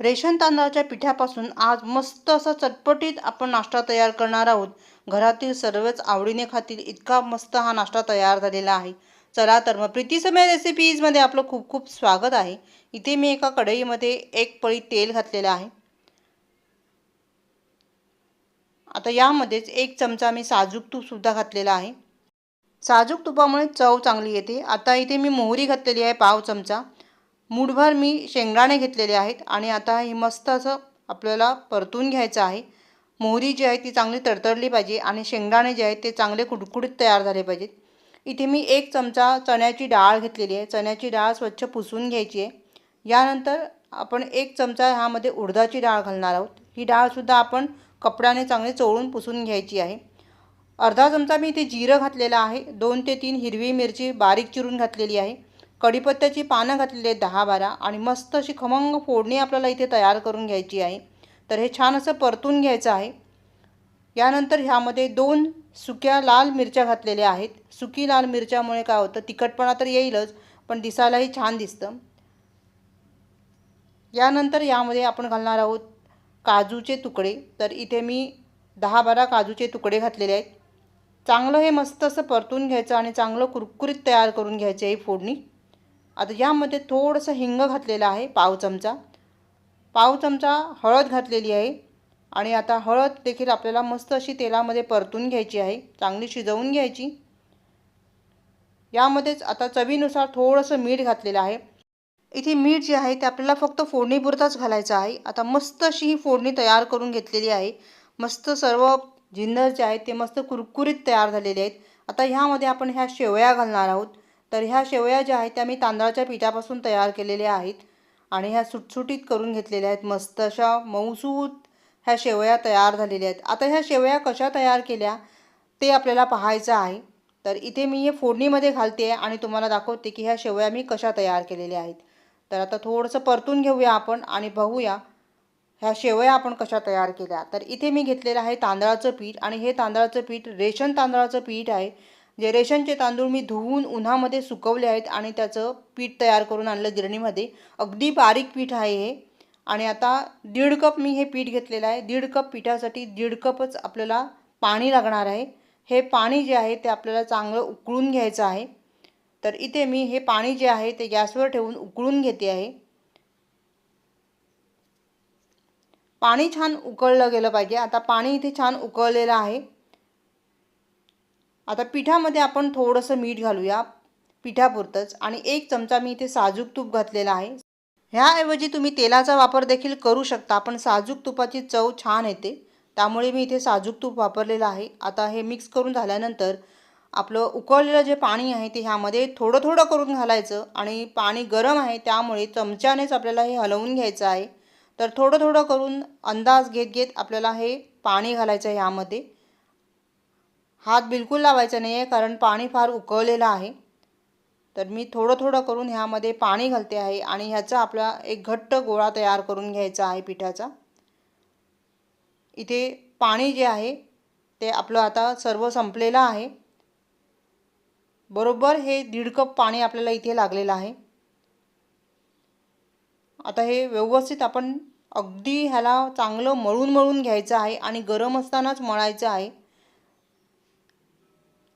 Ration तांदळाच्या पिठापासून आज मस्त असा चटपटीत आपण नाश्ता तयार करणार आहोत. घरातील सर्वच आवडीने खातील इतका मस्त हा नाश्ता तयार झालेला आहे. चला तर मग प्रीतीसमय रेसिपीजमध्ये आपलं खूप खूप स्वागत आहे. इथे मी एका कढईमध्ये एक पळी तेल घातलेलं आहे. आता यामध्येच एक चमचा मी साजूक तूपसुद्धा घातलेला आहे. साजूक तुपामुळे चव चांगली येते. आता इथे मी मोहरी घातलेली आहे पाव चमचा. मूठभर मी शेंगदाणे घेतलेले आहेत आणि आता हे मस्त असं आपल्याला परतून घ्यायचं आहे. मोहरी जी आहे ती चांगली तडतडली पाहिजे आणि शेंगदाणे जे आहेत ते चांगले कुडकुडीत तयार झाले पाहिजेत. इथे मी एक चमचा चण्याची डाळ घेतलेली आहे. चण्याची डाळ स्वच्छ पुसून घ्यायची आहे. यानंतर आपण एक चमचा ह्यामध्ये उडदाची डाळ घालणार आहोत. ही डाळसुद्धा आपण कपड्याने चांगली चोळून पुसून घ्यायची आहे. अर्धा चमचा मी इथे जिरं घातलेलं आहे. दोन ते तीन हिरवी मिरची बारीक चिरून घातलेली आहे. कढीपत्त्याची पानं घातलेली आहेत दहा बारा आणि मस्त अशी खमंग फोडणी आपल्याला इथे तयार करून घ्यायची आहे. तर हे छान असं परतून घ्यायचं आहे. यानंतर ह्यामध्ये दोन सुक्या लाल मिरच्या घातलेल्या आहेत. सुकी लाल मिरच्यामुळे काय होतं तिखटपणा तर येईलच पण दिसायलाही छान दिसतं. यानंतर यामध्ये आपण घालणार आहोत काजूचे तुकडे. तर इथे मी दहा बारा काजूचे तुकडे घातलेले आहेत. चांगलं हे मस्त असं परतून घ्यायचं आणि चांगलं कुरकुरीत तयार करून घ्यायचं आहे फोडणी. आता यामध्ये थोडंसं हिंग घातलेलं आहे पाव चमचा. पाव चमचा हळद घातलेली आहे आणि आता हळद देखील आपल्याला मस्त अशी तेलामध्ये परतून घ्यायची आहे चांगली शिजवून घ्यायची. यामध्येच आता चवीनुसार थोडंसं मीठ घातलेलं आहे. इथे मीठ जे आहे ते आपल्याला फक्त फोडणीपुरताच घालायचं आहे. आता मस्त अशी ही फोडणी तयार करून घेतलेली आहे. मस्त सर्व जिन्नस जे आहेत ते मस्त कुरकुरीत तयार झालेले आहेत. आता ह्यामध्ये आपण ह्या शेवया घालणार आहोत. तर ह्या शेवया ज्या आहेत त्या मी तांदळाच्या पिठापासून तयार केलेल्या आहेत आणि ह्या सुटसुटीत करून घेतलेल्या आहेत. मस्त अशा मऊसूत ह्या शेवया तयार झालेल्या आहेत. आता ह्या शेवया कशा तयार केल्या ते आपल्याला पाहायचं आहे. तर इथे मी हे फोडणीमध्ये घालते आणि तुम्हाला दाखवते की ह्या शेवया मी कशा तयार केलेल्या आहेत. तर आता थोडंसं परतून घेऊया आपण आणि बघूया ह्या शेवया आपण कशा तयार केल्या. तर इथे मी घेतलेलं आहे तांदळाचं पीठ आणि हे तांदळाचं पीठ रेशन तांदळाचं पीठ आहे. जे रेशनचे तांदूळ मी धुवून उन्हामध्ये सुकवले आहेत आणि त्याचं पीठ तयार करून आणलं गिरणीमध्ये. अगदी बारीक पीठ आहे हे. आणि आता दीड कप मी हे पीठ घेतलेलं आहे. दीड कप पिठासाठी दीड कपच आपल्याला पाणी लागणार आहे. हे पाणी जे आहे ते आपल्याला चांगलं उकळून घ्यायचं आहे. तर इथे मी हे पाणी जे आहे ते गॅसवर ठेवून उकळून घेते आहे. पाणी छान उकळलं गेलं पाहिजे. आता पाणी इथे छान उकळलेलं आहे. आता पिठामध्ये आपण थोडंसं मीठ घालूया पिठापुरतंच. आणि एक चमचा मी इथे साजूक तूप घातलेला आहे. ह्याऐवजी तुम्ही तेलाचा वापर देखील करू शकता पण साजूक तुपाची चव छान येते. त्यामुळे मी इथे साजूक तूप वापरलेलं आहे. आता हे मिक्स करून झाल्यानंतर आपलं उकळलेलं जे पाणी आहे ते ह्यामध्ये थोडं थोडं करून घालायचं. आणि पाणी गरम आहे त्यामुळे चमच्यानेच आपल्याला हे हलवून घ्यायचं आहे. तर थोडं थोडं करून अंदाज घेत घेत आपल्याला हे पाणी घालायचं आहे ह्यामध्ये. हात बिलकुल लावायचा नाही आहे कारण पाणी फार उकळलेलं आहे. तर मी थोडं थोडं करून ह्यामध्ये पाणी घालते आहे आणि ह्याचा आपला एक घट्ट गोळा तयार करून घ्यायचा आहे पिठाचा. इथे पाणी जे आहे ते आपलं आता सर्व संपलेलं आहे. बरोबर हे दीड कप पाणी आपल्याला इथे लागलेलं आहे. आता हे व्यवस्थित आपण अगदी ह्याला चांगलं मळून मळून घ्यायचं आहे आणि गरम असतानाच मळायचं आहे.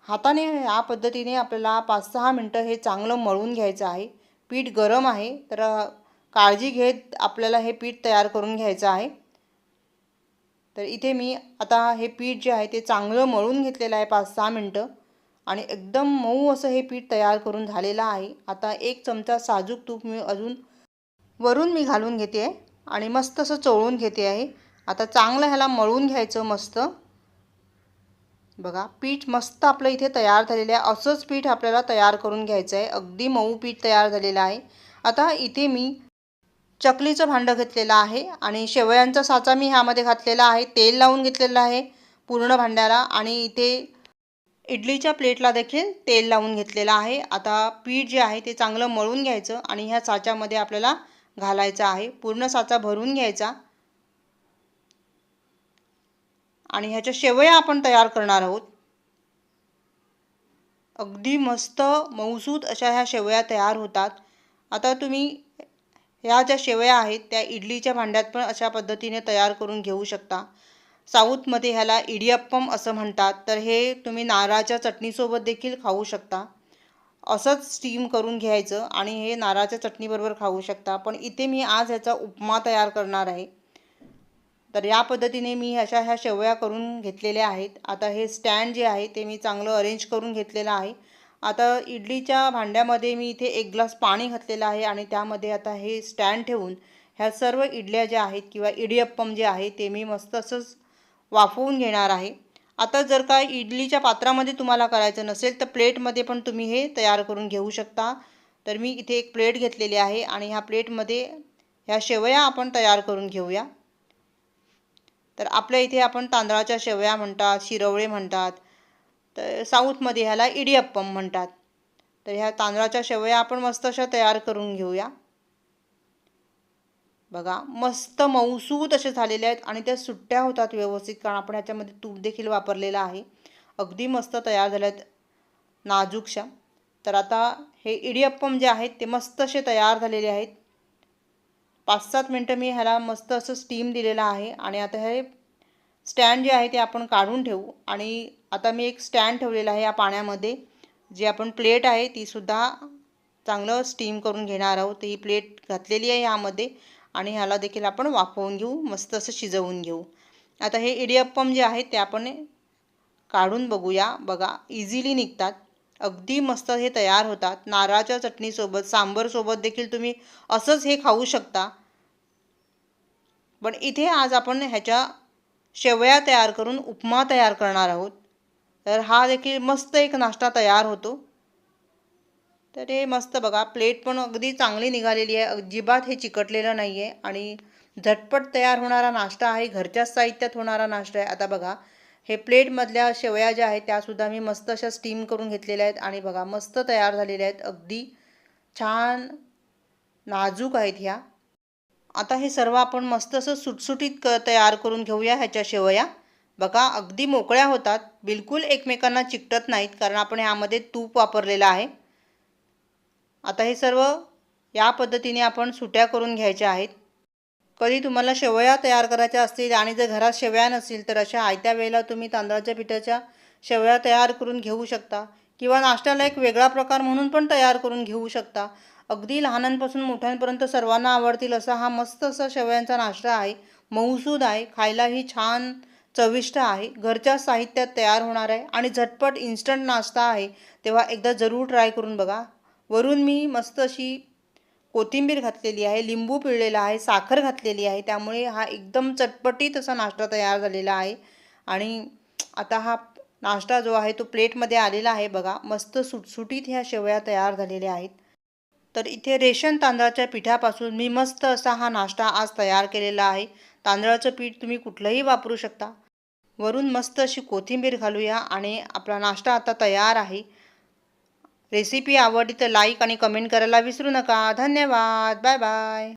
हाताने या पद्धतीने आपल्याला पाच सहा मिनटं हे चांगलं मळून घ्यायचं आहे. पीठ गरम आहे तर काळजी घेत आपल्याला हे पीठ तयार करून घ्यायचं आहे. तर इथे मी आता हे पीठ जे आहे ते चांगलं मळून घेतलेलं आहे पाच सहा मिनटं. आणि एकदम मऊ असं हे पीठ तयार करून झालेलं आहे. आता एक चमचा साजूक तूप मी अजून वरून मी घालून घेते. आहे आणि मस्त असं चोळून घेते आहे. आता चांगलं ह्याला मळून घ्यायचं मस्त. बघा पीठ मस्त आपलं इथे तयार झालेलं आहे. असंच पीठ आपल्याला तयार करून घ्यायचं आहे. अगदी मऊ पीठ तयार झालेलं आहे. आता इथे मी चकलीचं भांडं घेतलेलं आहे आणि शेवयांचा साचा मी ह्यामध्ये घातलेला आहे. तेल लावून घेतलेलं आहे पूर्ण भांड्याला आणि इथे इडलीच्या प्लेटला देखील तेल लावून घेतलेलं आहे. आता पीठ जे आहे ते चांगलं मळून घ्यायचं आणि ह्या साच्यामध्ये आपल्याला घालायचं आहे. पूर्ण साचा भरून घ्यायचा. आणि ह्याच्या शेवया आपण तयार करणार आहोत. अगदी मस्त मऊसूत अशा ह्या शेवया तयार होतात. आता तुम्ही ह्या ज्या शेवया आहेत त्या इडलीच्या भांड्यात पण अशा पद्धतीने तयार करून घेऊ शकता. साऊथमध्ये ह्याला इडियप्पम असं म्हणतात. तर हे तुम्ही नारळाच्या चटणीसोबत देखील खाऊ शकता. असंच स्टीम करून घ्यायचं आणि हे नारळाच्या चटणीबरोबर खाऊ शकता. पण इथे मी आज ह्याचा उपमा तयार करणार आहे. तर या पद्धतीने मी अशा ह्या शेवया करून घेतलेल्या आहेत. आता हे स्टँड जे आहे ते मी चांगलं अरेंज करून घेतलेलं आहे. आता इडलीच्या भांड्यामध्ये मी इथे एक ग्लास पाणी घातलेलं आहे आणि त्यामध्ये आता हे स्टँड ठेवून ह्या सर्व इडल्या ज्या आहेत किंवा इडियप्पम जे आहे ते मी मस्त असंच वाफवून घेणार आहे. आता जर का इडलीच्या पात्रामध्ये तुम्हाला करायचं नसेल तर प्लेटमध्ये पण तुम्ही हे तयार करून घेऊ शकता. तर मी इथे एक प्लेट घेतलेली आहे आणि ह्या प्लेटमध्ये ह्या शेवया आपण तयार करून घेऊया. तर आपल्या इथे आपण तांदळाच्या शेवया म्हणतात शिरवळे म्हणतात तर साऊथमध्ये ह्याला इडियप्पम म्हणतात. तर ह्या तांदळाच्या शेवया आपण मस्त अशा तयार करून घेऊया. बघा मस्त मऊसूत असे झालेले आहेत आणि त्या सुट्ट्या होतात व्यवस्थित कारण आपण ह्याच्यामध्ये तूप देखील वापरलेलं आहे. अगदी मस्त तयार झाले आहेत नाजूकशा. तर आता हे इडियप्पम जे आहेत ते मस्त असे तयार झालेले आहेत. पाच सात मिनटं मी ह्याला मस्त असं स्टीम दिलेलं आहे आणि आता हे स्टँड जे आहे ते आपण काढून ठेवू. आणि आता मी एक स्टँड ठेवलेला आहे या पाण्यामध्ये. जी आपण प्लेट आहे तीसुद्धा चांगलं स्टीम करून घेणार आहोत. ही प्लेट घातलेली आहे ह्यामध्ये आणि ह्याला देखील आपण वाफवून घेऊ मस्त असं शिजवून घेऊ. आता हे इडियप्पम जे आहे ते आपण काढून बघूया. बघा इझिली निघतात. अगदी मस्त हे तयार होतात. नारळाच्या चटणीसोबत सांबरसोबत देखील तुम्ही असंच हे खाऊ शकता. पण इथे आज आपण ह्याच्या शेवया तयार करून उपमा तयार करणार आहोत. तर हा देखील मस्त एक नाश्ता तयार होतो. तर हे मस्त बघा प्लेट पण अगदी चांगली निघालेली आहे. अजिबात हे चिकटलेलं नाही आहे आणि झटपट तयार होणारा नाश्ता आहे. घरच्याच साहित्यात होणारा नाश्ता आहे. आता बघा हे प्लेटमधल्या शेवया ज्या आहेत त्यासुद्धा मी मस्त अशा स्टीम करून घेतलेल्या आहेत आणि बघा मस्त तयार झालेल्या आहेत. अगदी छान नाजूक आहेत ह्या. आता हे सर्व आपण मस्त असं सुटसुटीत क तयार करून घेऊया ह्याच्या शेवया. बघा अगदी मोकळ्या होतात. बिलकुल एकमेकांना चिकटत नाहीत कारण आपण ह्यामध्ये तूप वापरलेलं आहे. आता हे सर्व या पद्धतीने आपण सुट्या करून घ्यायच्या आहेत. कधी तुम्हाला शेवया तयार करायच्या असतील आणि जर घरात शेवया नसतील तर अशा आयत्या वेळेला तुम्ही तांदळाच्या पिठाच्या शेवया तयार करून घेऊ शकता. किंवा नाश्त्याला एक वेगळा प्रकार म्हणून पण तयार करून घेऊ शकता. अगदी लहानांपासून मोठ्यांपर्यंत सर्वांना आवडतील असा हा मस्त असा शेवयांचा नाश्ता आहे. मऊसूद आहे. खायलाही छान चविष्ट आहे. घरच्या साहित्यात तयार होणार आहे आणि झटपट इन्स्टंट नाश्ता आहे. तेव्हा एकदा जरूर ट्राय करून बघा. वरून मी मस्त अशी कोथिंबीर घातलेली आहे लिंबू पिळलेला आहे साखर घातलेली आहे. त्यामुळे हा एकदम चटपटीत असा नाश्ता तयार झालेला आहे. आणि आता हा नाश्ता जो आहे तो प्लेटमध्ये आलेला आहे बघा. मस्त सुटसुटीत ह्या शेवया तयार झालेल्या आहेत. तर इथे रेशन तांदळाच्या पिठापासून मी मस्त असा हा नाश्ता आज तयार केलेला आहे. तांदळाचं पीठ तुम्ही कुठलंही वापरू शकता. वरून मस्त अशी कोथिंबीर घालूया आणि आपला नाश्ता आता तयार आहे. रेसिपी आवडली तर लाईक आणि कमेंट करायला विसरू नका. धन्यवाद. Bye bye